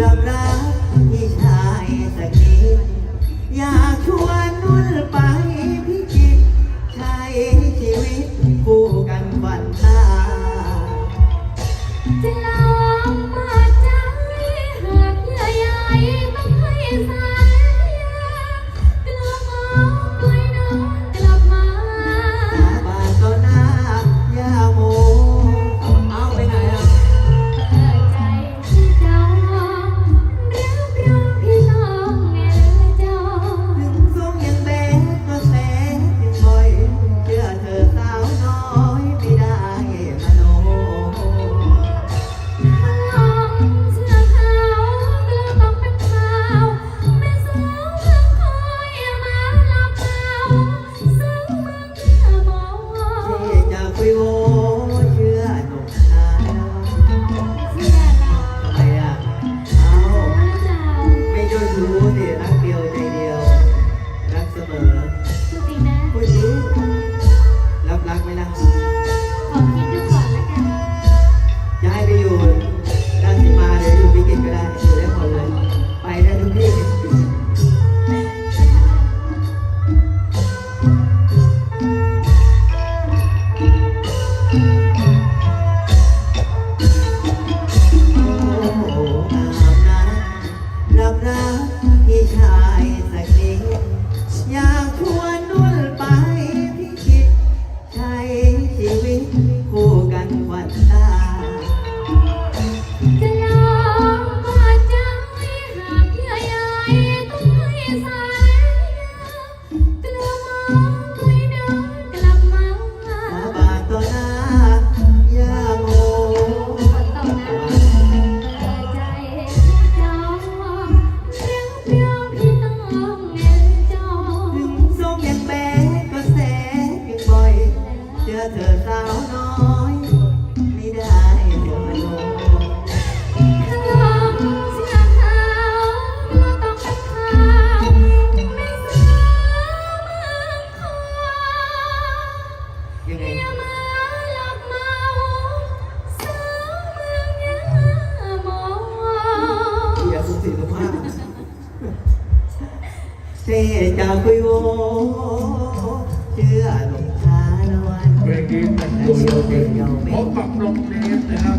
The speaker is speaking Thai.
รับรัพี่ชายสักนิดอยากชวนนุ่ไปพิจิตใช้ชีวิตคู่กันวันหน้า จะลองมาใจหากใหญ่ต้องให้สา เธอสาวน้อย ไม่ได้เดี๋ยวมันงง ทั้งลองเสื้อขาต้องเป็นขาวไม่ซื้อมังคอยังไงย่ามาหลอกเมาซื้อเมืองยาโม่เสียจคุยโวเชื่อหลง พบกับโรงเรียนนะครับ